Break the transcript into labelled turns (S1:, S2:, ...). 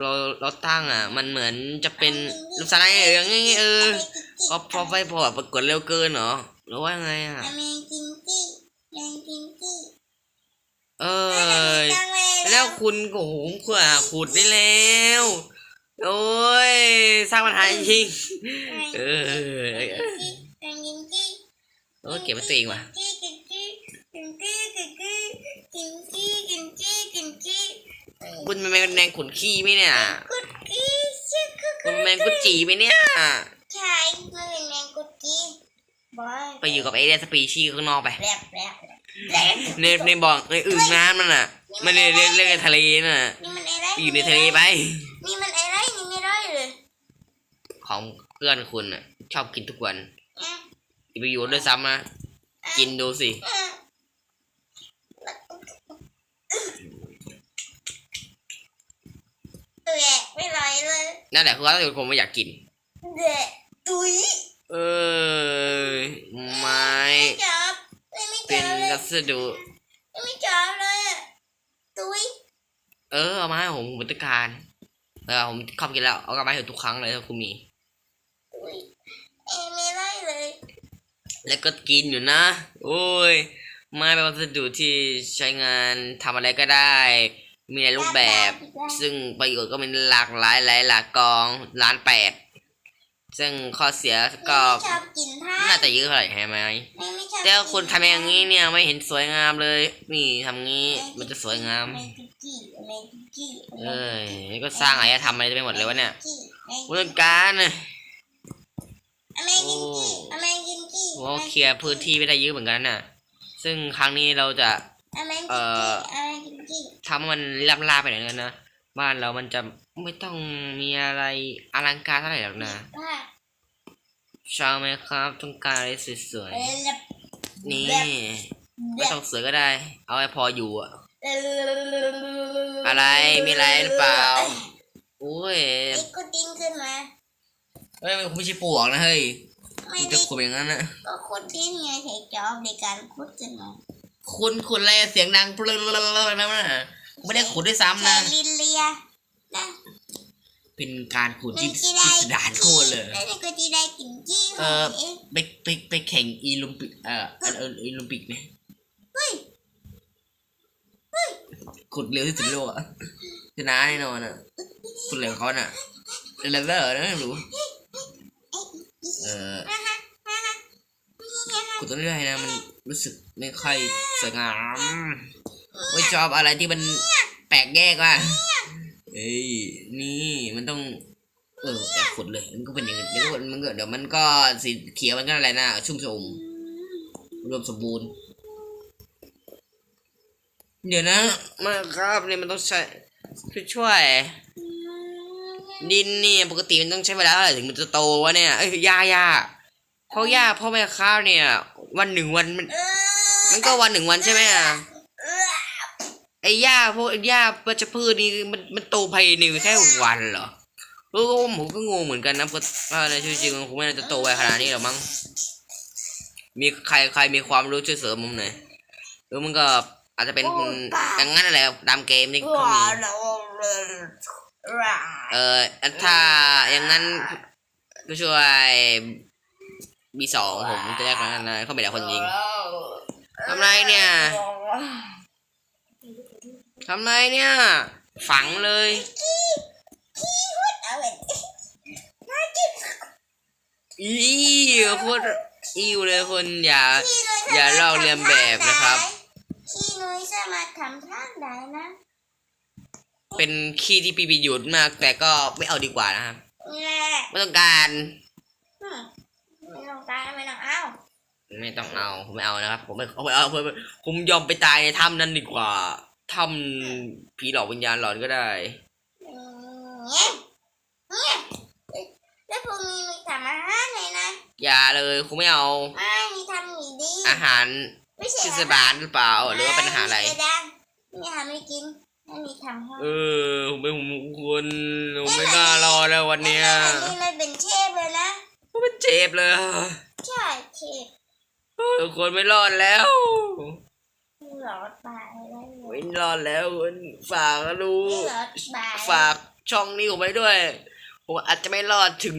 S1: เราเราตั้งอะ มันเหมือนจะเป็นลูกสาวอะไรอย่างเงี้ยเออก็พอไปพอปรากฏเร็วเกินเหรอหรือว่าไงอะ
S2: อเมกินกี้แมงกินกี้
S1: เออ
S2: จังเลย
S1: แล้วคุณโอ้โหคุณอะขุดได้แล้วโอ้ยสร้างปัญหาจริงๆเออ
S2: แมงกินกี้
S1: เออเก็บไว้ตัวเองว่ะ
S2: กินกี้กินกี้กินกี้กินกี้กินกี้กินกี้
S1: คุณเป็นแมงขุนขี้ไหมเนี่ย
S2: กุดกี้ชื่อกุด
S1: คุณเป็นแมงกุจีไหมเนี่ย
S2: ใช่มันเป็นแมงกุดกี้บอย
S1: ไปอยู่กับไอเดียสปีชีส์ข้างนอกไป
S2: แรบแรบแรบ
S1: ในในบ่อในอึ่งน้ำนั่นน่ะไม่ได้เรียกเรียกในทะเลน่ะ
S2: นี่มันอะไร
S1: ไปอยู่ในทะเลไป
S2: นี่มันอะไรนี่ไม่ได้เลย
S1: ของเพื่อนคุณน่ะ ชอบกินทุกวัน
S2: อะ
S1: มีประโยชน์ด้วยซ้ำนะ กินดูสิ
S2: อะตัวแยกไม่ไรเลย
S1: นั่นแหละคือว่าผมไม่อยากกิน
S2: เดะตุย
S1: เออไม้
S2: ไม่จับไม่ไม่
S1: เป็
S2: จั
S1: น
S2: บเลย
S1: วัสดุ
S2: ไม่จับเลยอะตุย
S1: เออเอามาให้ผมผมต้องการเออผมชอบกินแล้วเอากลับมาให้ทุกครั้งเลยถ้าคุณมี
S2: ตุยเอยไม่ไรเลย
S1: แล้วก็กินอยู่นะ โอ้ยไม้เป็นวัสดุที่ใช้งานทำอะไรก็ได้ มีหลายรูปแบบ ซึ่งประโยชน์ก็เป็นหลากหลายหลายหลากกองล้านแปดซึ่งข้อเสียก็
S2: ไม่ชอบกินผ้า
S1: น่าจะเยอะเท่าไหร่ใช่ไหม
S2: ไม่ไม่ชอบ
S1: แต่คุณทำอย่างนี้เนี่ยไม่เห็นสวยงามเลย นี่ทำงี้มันจะสวยงาม
S2: แมงกุกี้แมงกุกี้
S1: เอ้ยนี่ก็สร้างอารยธรรมอะไรไปหมดเลยวะเนี่ย
S2: แมงกุ
S1: เรื่องการน่ะ
S2: แมงกินกี้แมงกินกี้
S1: โอ้เคลียร์พื้นที่ไม่ได้เยอะเหมือนกันน่ะ ซึ่งครั้งนี้เราจะ
S2: แมง
S1: เอ่
S2: กิน
S1: อ
S2: กี้แมงกินกี้
S1: ทำให้มันล่ำลาไปหน่อยนึงนะ บ้านเรามันจะไม่ต้องมีอะไรอลังการเท่าไหร่หรอกนะ
S2: ผ้า
S1: ชอบไหมครับต้องการอะไรสวย
S2: เออเล็บ
S1: ๆนี่
S2: แบ
S1: ไม่
S2: บ
S1: ต้องสวยก็ได้ เอาให้พออยู่อะ
S2: เออ
S1: อะไรมีอะไรหรือเปล่าโอ้ย
S2: อีกก็ดิ้นขึ้นมา
S1: เฮ้ยมันไม่ใช่ปลวกนะเฮ้ย
S2: ไม่
S1: มัน
S2: ได้
S1: จะขุดอย่างนั้นนะ
S2: ก็ขุดดิ้นไงใช้จอบในการขุดขึ้นมา
S1: คุณขุดอะไรเสียงดังปลื้มๆๆๆนะไม่ได้ขุดด้วยซ้ำ
S2: ใช้
S1: นะ
S2: ลินเลียนะ
S1: เป็นการขุดที่
S2: มัน
S1: พิ
S2: จะได้
S1: สดารโคตรเลย
S2: แล้วก็จะได้กินจี้
S1: เอ
S2: หอ
S1: อ
S2: ย
S1: ไปไปไปแข่งอีลุมปิกเอ่อเออเอออีลุมปิกไหม
S2: เฮ้ย
S1: ขุดเร็วที่สุดในโลกอะชนะแน่นอนอะขุดเร็วเขาน่ะเลเวอร์นะไม่รู้เออ
S2: ฮ่าฮ่าฮ่าฮ่า
S1: ขุดตัวเรื่อยๆนะมันรู้สึกไม่ค่อยสวยงามไม่ชอบอะไรที่มันแปลกแยกว่ะเอ้ยนี่มันต้อง เอออยากขุดเลยมันก็เป็นอย่างนี้เดี๋ยวก็มันก็เดี๋ยวมันก็สีเขียวมันก็อะไรนะชุ่มชมรวมสมบูรณ์ เดี๋ยวนะมาครับเนี่ยมันต้องใช้ช่วยช่วยดินนี่ปกติมันต้องใช้เวลาเท่าไหร่ถึงมันจะโตวะเนี่ยเอ้ยหญ้าหญ้า เพราะหญ้าเพราะแม่ข้าวเนี่ย วันหนึ่งวันมัน
S2: เออ
S1: มันก็วันหนึ่งวันใช่ไหมอะ
S2: เออ
S1: ไอ้หญ้าพวกหญ้าวัชพืชนี่มันมันโตภายในแค่วันเหรอเออผมก็งงเหมือนกันนะเพราะว่าในชีวิตจริงมันคงไม่น่าจะโตไปขนาดนี้หรอกมั้งมีใครใครมีความรู้ช่วยเสริมผมหน่อยหรือมันก็อาจจะเป็นอย่างนั้นแหละตามเกมนี่เขามีเออถ้าอย่างนั้นก็ช่วย บีสองผมจะได้กันนะเขาไม่ได้คนยิงทำไรเนี่ยทำไรเนี่ย ฝังเลย
S2: เอาไว้
S1: อีโคตรอิวเลยคนอย่า อย่าลอกเลียนแบบนะครับ
S2: ขี้นุ้ยสามารถทำท่าได้นะ
S1: เป็นขี้ที่ปีประโยชน์มาก แต่ก็ไม่เอาดีกว่านะครับ
S2: แน่
S1: ไม่ต้องการ
S2: อืมไม่ ต้องการไม่ต้องเอา
S1: ไม่ต้องเอาผมไม่เอานะครับผมไม่เอาไม่เอาผมผมยอมไปตายในถ้ำนั้นดีกว่าถ้ำผีหลอกวิญญาณหลอนก็ได้
S2: อืมเนี่ยเนี่ยแล้วพรุ่งนี้มีทำอาหารไหนนะ
S1: อย่าเลยคุณไม่เอา
S2: ไม่มีทำหมี่ดี
S1: อาหาร
S2: ไม่ใช่
S1: ที่สบานหรือเปล่าหรือว่าเป็นอาหารอะไร
S2: ม่ด้มีอาหารไม่กินไม่มีทำให้
S1: เออผมเป็นผมคุณผมไม่น่ารอแล้ววันเนี้ย
S2: อันนี้มั
S1: เป็นเจ็บเลยอะ
S2: ใช่เชฟ
S1: ทุกคนไม่รอดแล้ว
S2: หลอดตายแล้ว
S1: ไม่รอดแล้วคุณฝากรู้
S2: หลอดตาย
S1: ฝากช่องนี้ผมไปด้วย ผมอาจจะไม่รอดถึง